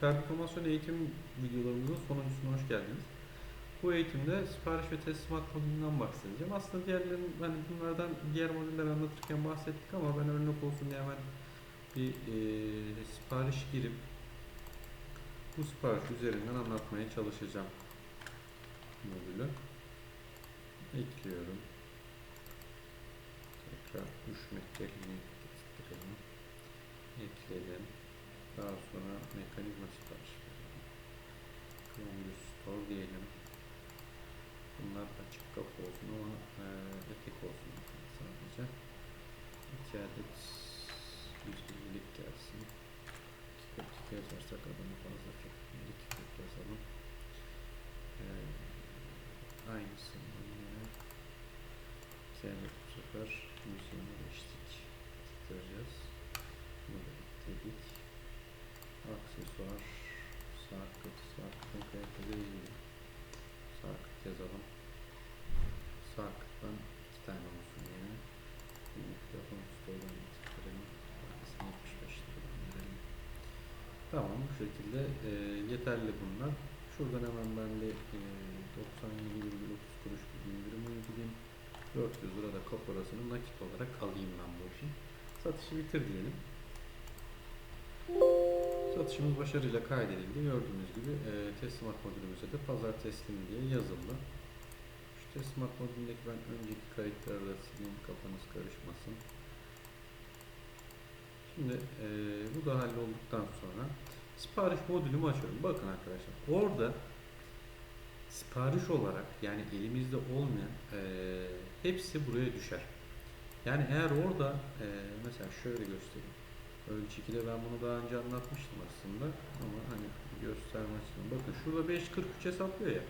Performasyon eğitim videolarımızın sonuncusuna hoş geldiniz. Bu eğitimde sipariş ve teslimat modülünden bahsedeceğim. Aslında diğerlerin, hani bunlardan diğer modülleri anlatırken bahsettik ama ben örnek olsun diye hemen bir e, sipariş girip bu sipariş üzerinden anlatmaya çalışacağım modülü. Ekliyorum. Tekrar 3 metreliğini getirelim. Ekledim. Daha sonra mekanizma sipariş Store diyelim. Bunlar açık kapı olsun ama e, etek olsun sadece. 2 adet yüzdelik gelsin. 2 42 yazarsak adını fazla çok 2 yazalım. E, aynısını yine 2 adet bu sefer 125'lik tıklayacağız. Bunu da ekledik. Aksesuar, sarkıt, sarkıtın kaliteli değil. Sarkıt yazalım. Sarkıttan iki tane olsun yine. Bir telefon store'dan getirelim. Arkasını 75 liradan verelim. Tamam bu şekilde e, yeterli bunlar. Şuradan hemen ben de e, 97,30 kuruş bir indirim uygulayayım. 400 lira da kaporasını nakit olarak alayım ben bu işin. Satışı bitir diyelim. Satışımız başarıyla kaydedildi. Gördüğünüz gibi e, teslimat modülümüze de pazar teslimi diye yazıldı. Şu teslimat modülündeki ben önceki kayıtları da sileyim kafanız karışmasın. Şimdi e, bu da hallolduktan sonra sipariş modülümü açıyorum. Bakın arkadaşlar orada sipariş olarak yani elimizde olmayan e, hepsi buraya düşer. Yani eğer orada e, mesela şöyle göstereyim. Ölçü 2'de ben bunu daha önce anlatmıştım aslında ama hani göstermek istiyorum. Bakın şurada 5.43 hesaplıyor ya.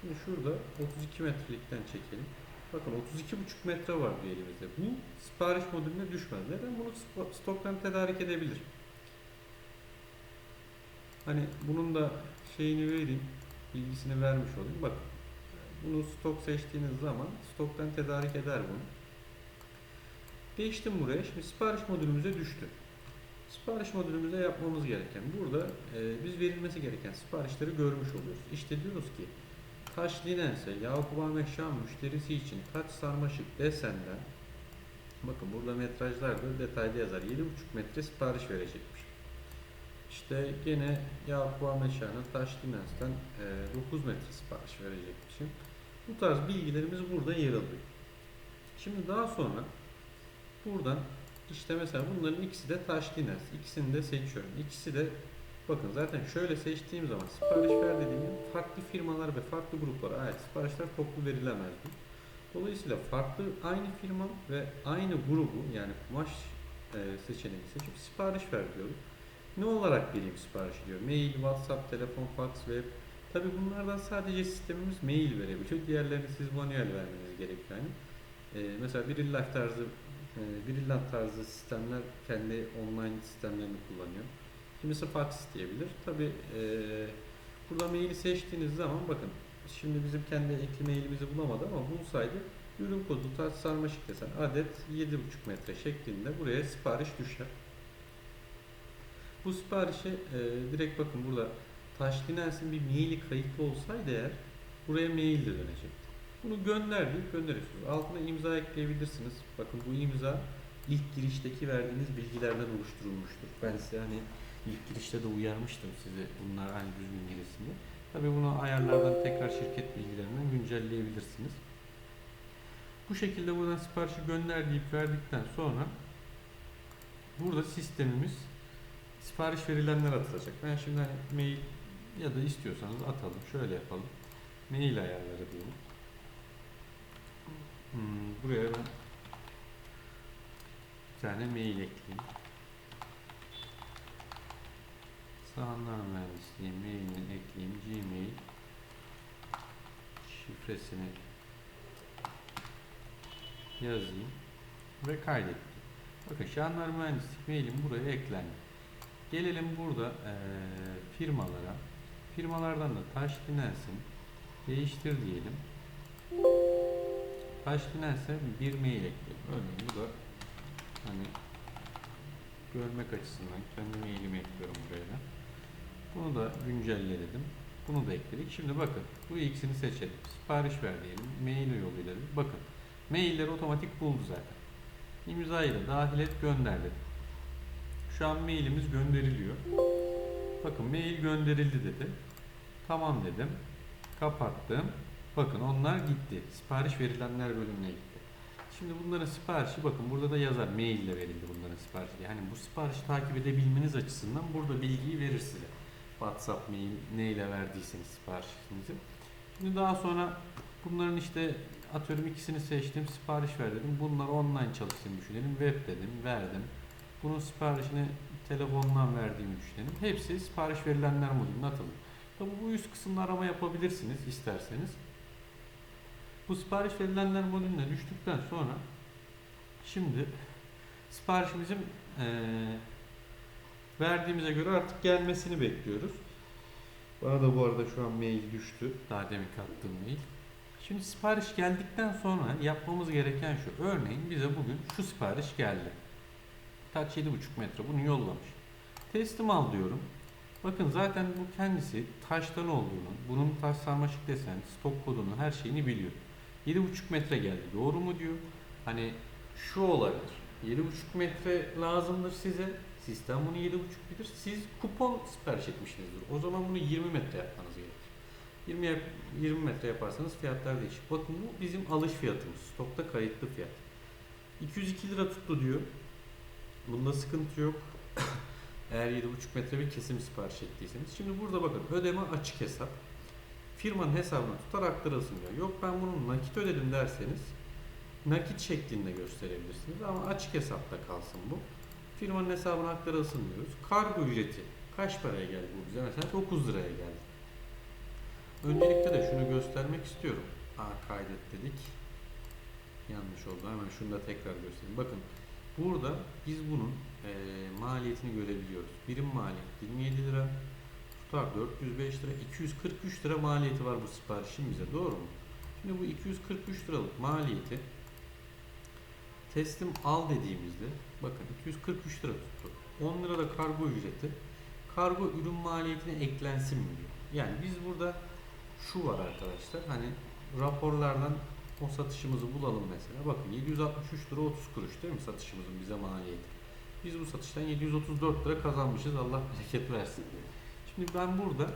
Şimdi şurada 32 metrelikten çekelim. Bakın 32,5 metre var bir elimizde. Bu sipariş modülüne düşmez. Neden? Bunu sto- stoktan tedarik edebilir. Hani bunun da şeyini vereyim, bilgisini vermiş olayım. Bakın bunu stok seçtiğiniz zaman stoktan tedarik eder bunu. Geçtim buraya. Şimdi sipariş modülümüze düştü. Sipariş modülümüzde yapmamız gereken burada e, biz verilmesi gereken siparişleri görmüş oluyoruz. İşte diyoruz ki taş linense Yakup Ahmet müşterisi için taç sarmaşık desenden bakın burada metrajlarda detaylı yazar 7,5 metre sipariş verecekmiş. İşte gene Yakup Ahmet Şah'ın taş linensten e, 9 metre sipariş verecekmişim. Bu tarz bilgilerimiz burada yer alıyor. Şimdi daha sonra buradan işte mesela bunların ikisi de taş lines. İkisini de seçiyorum. İkisi de bakın zaten şöyle seçtiğim zaman sipariş ver dediğimde farklı firmalar ve farklı gruplara ait siparişler toplu verilemez. bu. Dolayısıyla farklı aynı firma ve aynı grubu yani kumaş e, seçeneği seçip sipariş ver diyorum. Ne olarak vereyim sipariş diyor. Mail, WhatsApp, telefon, fax, web. Tabi bunlardan sadece sistemimiz mail verebiliyor. Diğerlerini siz manuel vermeniz gerekiyor. Yani. E, mesela bir life tarzı Brilliant tarzı sistemler kendi online sistemlerini kullanıyor. Kimisi fax diyebilir. Tabi e, burada maili seçtiğiniz zaman bakın şimdi bizim kendi ekli mailimizi bulamadı ama bulsaydı ürün kodu taş sarmaşık desen adet 7,5 metre şeklinde buraya sipariş düşer. Bu siparişe e, direkt bakın burada taş Linens'in bir maili kayıtlı olsaydı eğer buraya mail de dönecekti. Bunu gönder deyip gönderiyorsunuz. Altına imza ekleyebilirsiniz. Bakın bu imza ilk girişteki verdiğiniz bilgilerden oluşturulmuştur. Ben size hani ilk girişte de uyarmıştım size bunlar hani düzgün girsin diye. Tabi bunu ayarlardan tekrar şirket bilgilerinden güncelleyebilirsiniz. Bu şekilde buradan siparişi gönder deyip verdikten sonra burada sistemimiz sipariş verilenler atılacak. Ben şimdi hani mail ya da istiyorsanız atalım. Şöyle yapalım. Mail ayarları diyelim. Hmm, buraya ben bir tane mail ekleyeyim. Sahanlar mühendisliği mailini ekleyeyim. Gmail şifresini yazayım ve kaydettim. Bakın Şahanlar Mühendislik mailim buraya eklendi. Gelelim burada eee, firmalara. Firmalardan da taş dinlensin. Değiştir diyelim. Dinlense bir mail ekleyelim. Örneğin bu da hani görmek açısından kendi mailimi ekliyorum buraya da. Bunu da güncelle dedim. Bunu da ekledik. Şimdi bakın bu ikisini seçelim. Sipariş ver diyelim. Mail yoluyla dedim. Bakın mailleri otomatik buldu zaten. İmzayı da dahil et gönder dedim. Şu an mailimiz gönderiliyor. Bakın mail gönderildi dedi. Tamam dedim. Kapattım. Bakın onlar gitti. Sipariş verilenler bölümüne gitti. Şimdi bunların siparişi bakın burada da yazar maille verildi bunların siparişi. Yani bu siparişi takip edebilmeniz açısından burada bilgiyi verir size. WhatsApp mail neyle verdiyseniz siparişinizi. Şimdi daha sonra bunların işte atıyorum ikisini seçtim sipariş ver dedim. Bunlar online çalıştığını düşünelim. Web dedim verdim. Bunun siparişini telefondan verdiğimi düşünelim. Hepsi sipariş verilenler modülüne atılır. Tabi bu üst kısımda arama yapabilirsiniz isterseniz. Bu sipariş verilenler modülüne düştükten sonra şimdi siparişimizin eee, verdiğimize göre artık gelmesini bekliyoruz. Bana da bu arada şu an mail düştü. Daha demin attığım mail. Şimdi sipariş geldikten sonra yapmamız gereken şu. Örneğin bize bugün şu sipariş geldi. Kaç 7,5 metre bunu yollamış. Teslim al diyorum. Bakın zaten bu kendisi taştan olduğunu, bunun taş sarmaşık desen, stok kodunu, her şeyini biliyor. 7,5 metre geldi. Doğru mu diyor. Hani şu olabilir. 7,5 metre lazımdır size. Sistem bunu 7,5 bilir. Siz kupon sipariş etmişsinizdir. O zaman bunu 20 metre yapmanız gerekir. 20, yap- 20 metre yaparsanız fiyatlar değişir. Bakın bu bizim alış fiyatımız. Stokta kayıtlı fiyat. 202 lira tuttu diyor. Bunda sıkıntı yok. Eğer 7,5 metre bir kesim sipariş ettiyseniz. Şimdi burada bakın ödeme açık hesap. Firmanın hesabına tutar aktarılsın diyor. Yok ben bunu nakit ödedim derseniz nakit şeklinde gösterebilirsiniz ama açık hesapta kalsın bu. Firmanın hesabına aktarılsın diyoruz. Kargo ücreti kaç paraya geldi bu bize? Mesela 9 liraya geldi. Öncelikle de şunu göstermek istiyorum. Aa kaydet dedik. Yanlış oldu. Hemen şunu da tekrar göstereyim. Bakın burada biz bunun eee, maliyetini görebiliyoruz. Birim maliyet 27 lira. Tutar 405 lira. 243 lira maliyeti var bu siparişin bize. Doğru mu? Şimdi bu 243 liralık maliyeti teslim al dediğimizde bakın 243 lira tuttu. 10 lira da kargo ücreti. Kargo ürün maliyetine eklensin mi diyor. Yani biz burada şu var arkadaşlar hani raporlardan o satışımızı bulalım mesela. Bakın 763 lira 30 kuruş değil mi satışımızın bize maliyeti. Biz bu satıştan 734 lira kazanmışız. Allah bereket versin. Şimdi ben burada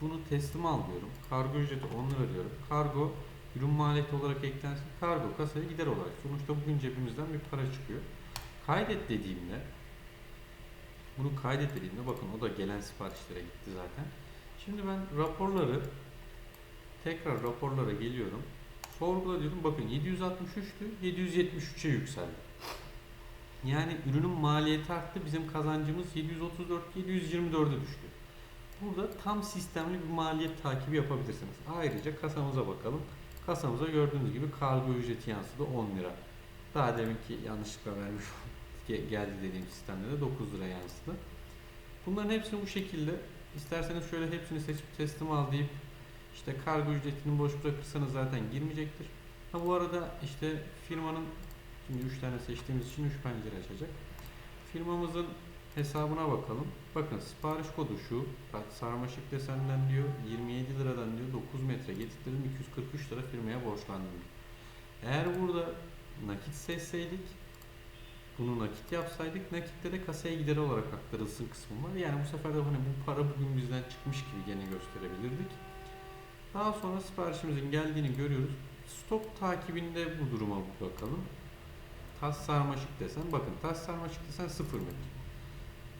bunu teslim al diyorum. Kargo ücreti 10 lira diyorum. Kargo ürün maliyeti olarak eklensin. Kargo kasaya gider olarak. Sonuçta bugün cebimizden bir para çıkıyor. Kaydet dediğimde bunu kaydet dediğimde bakın o da gelen siparişlere gitti zaten. Şimdi ben raporları tekrar raporlara geliyorum. Sorgula diyorum. Bakın 763'tü. 773'e yükseldi. Yani ürünün maliyeti arttı. Bizim kazancımız 734 724'e düştü. Burada tam sistemli bir maliyet takibi yapabilirsiniz. Ayrıca kasamıza bakalım. Kasamıza gördüğünüz gibi kargo ücreti yansıdı 10 lira. Daha deminki yanlışlıkla vermiş ge- geldi dediğim sistemde de 9 lira yansıdı. Bunların hepsini bu şekilde isterseniz şöyle hepsini seçip teslim al deyip işte kargo ücretini boş bırakırsanız zaten girmeyecektir. Ha bu arada işte firmanın şimdi 3 tane seçtiğimiz için 3 pencere açacak. Firmamızın hesabına bakalım. Bakın sipariş kodu şu. Bak sarmaşık desenden diyor 27 liradan diyor 9 metre getirdim 243 lira firmaya borçlandım. Eğer burada nakit seçseydik bunu nakit yapsaydık nakitte de kasaya gideri olarak aktarılsın kısmı var. Yani bu sefer de hani bu para bugün bizden çıkmış gibi gene gösterebilirdik. Daha sonra siparişimizin geldiğini görüyoruz. Stok takibinde bu duruma bakalım. Tas sarmaşık desen bakın tas sarmaşık desen 0 metre.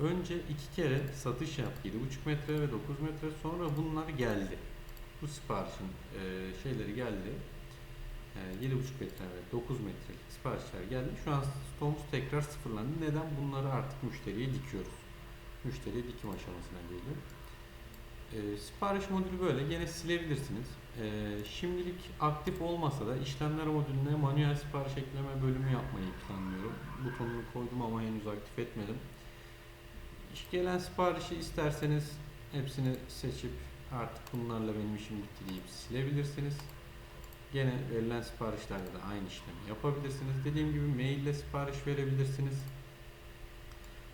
Önce iki kere satış yap 7,5 metre ve 9 metre sonra bunlar geldi. Bu siparişin e, şeyleri geldi. E, 7,5 metre ve 9 metrelik siparişler geldi. Şu an stoğumuz tekrar sıfırlandı. Neden? Bunları artık müşteriye dikiyoruz. Müşteriye dikim aşamasına geliyor. E, sipariş modülü böyle. Gene silebilirsiniz. E, şimdilik aktif olmasa da işlemler modülüne manuel sipariş ekleme bölümü yapmayı planlıyorum. Butonunu koydum ama henüz aktif etmedim. Gelen siparişi isterseniz hepsini seçip artık bunlarla benim işim bitti deyip silebilirsiniz. Gene verilen siparişlerde de aynı işlemi yapabilirsiniz. Dediğim gibi maille sipariş verebilirsiniz.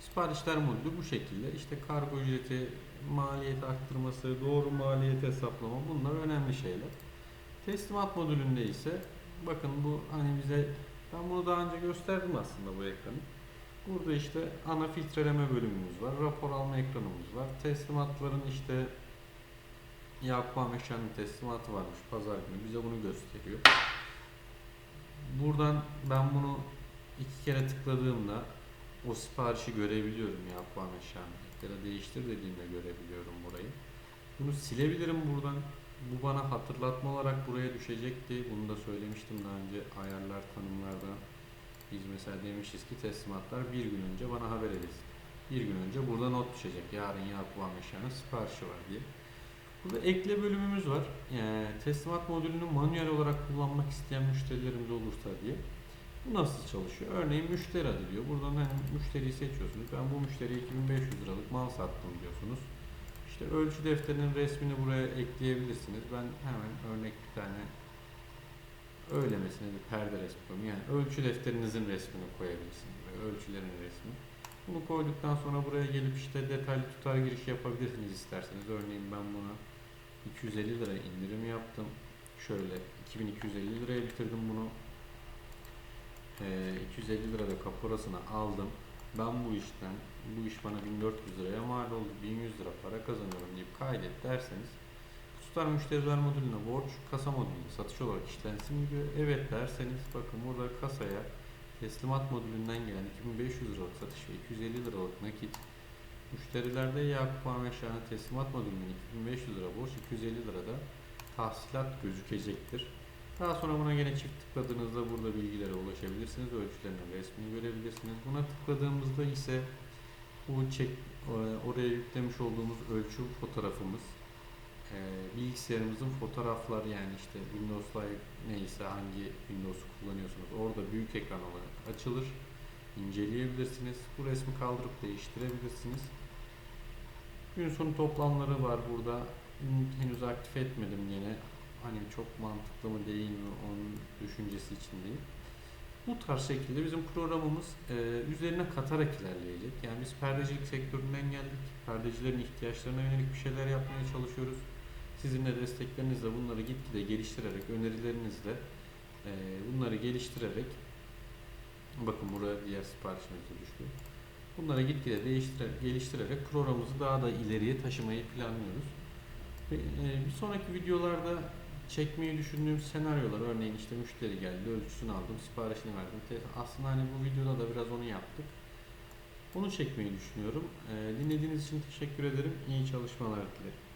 Siparişler modülü bu şekilde. İşte kargo ücreti, maliyet arttırması, doğru maliyet hesaplama bunlar önemli şeyler. Teslimat modülünde ise bakın bu hani bize ben bunu daha önce gösterdim aslında bu ekranı. Burada işte ana filtreleme bölümümüz var, rapor alma ekranımız var. Teslimatların işte Yakup Ahmetşan'ın teslimatı varmış pazar günü bize bunu gösteriyor. Buradan ben bunu iki kere tıkladığımda o siparişi görebiliyorum Yakup Ahmetşan ya da değiştir dediğimde görebiliyorum burayı. Bunu silebilirim buradan. Bu bana hatırlatma olarak buraya düşecekti. Bunu da söylemiştim daha önce ayarlar tanımlarda. Biz mesela demişiz ki teslimatlar bir gün önce bana haber edilsin. Bir gün önce burada not düşecek. Yarın Yakup Ahmetşan'ın siparişi var diye. Burada ekle bölümümüz var. Yani teslimat modülünü manuel olarak kullanmak isteyen müşterilerimiz olursa diye. Bu nasıl çalışıyor? Örneğin müşteri adı diyor. Buradan hani müşteriyi seçiyorsunuz. Ben bu müşteriye 2500 liralık mal sattım diyorsunuz. İşte ölçü defterinin resmini buraya ekleyebilirsiniz. Ben hemen örnek bir tane öylemesine bir perde resmi koyayım. Yani ölçü defterinizin resmini koyabilirsiniz. Buraya, ölçülerin resmi. Bunu koyduktan sonra buraya gelip işte detaylı tutar giriş yapabilirsiniz isterseniz. Örneğin ben buna 250 lira indirim yaptım. Şöyle 2250 liraya bitirdim bunu. Ee, 250 lirada kaporasını aldım. Ben bu işten, bu iş bana 1400 liraya mal oldu, 1100 lira para kazanıyorum deyip kaydet derseniz tutar müşteriler modülüne borç, kasa modülüne satış olarak işlensin gibi evet derseniz bakın burada kasaya teslimat modülünden gelen 2500 liralık satış ve 250 liralık nakit müşterilerde Yakup Ahmet teslimat modülünden 2500 lira borç, 250 lirada tahsilat gözükecektir. Daha sonra buna gene çift tıkladığınızda burada bilgilere ulaşabilirsiniz. Ölçülerinin resmini görebilirsiniz. Buna tıkladığımızda ise bu çek e, oraya yüklemiş olduğumuz ölçü fotoğrafımız e, bilgisayarımızın fotoğraflar yani işte Windows Live neyse hangi Windows'u kullanıyorsunuz orada büyük ekran olarak açılır. inceleyebilirsiniz. Bu resmi kaldırıp değiştirebilirsiniz. Gün sonu toplamları var burada. Henüz aktif etmedim yine hani çok mantıklı mı değil mi onun düşüncesi içindeyim. Bu tarz şekilde bizim programımız e, üzerine katarak ilerleyecek. Yani biz perdecilik sektöründen geldik. Perdecilerin ihtiyaçlarına yönelik bir şeyler yapmaya çalışıyoruz. Sizin de desteklerinizle bunları gitgide geliştirerek, önerilerinizle e, bunları geliştirerek bakın buraya diğer siparişimiz düştü. Bunları gitgide değiştirerek, geliştirerek programımızı daha da ileriye taşımayı planlıyoruz. E, bir sonraki videolarda çekmeyi düşündüğüm senaryolar örneğin işte müşteri geldi ölçüsünü aldım siparişini verdim. Aslında hani bu videoda da biraz onu yaptık. Onu çekmeyi düşünüyorum. Ee, dinlediğiniz için teşekkür ederim. İyi çalışmalar dilerim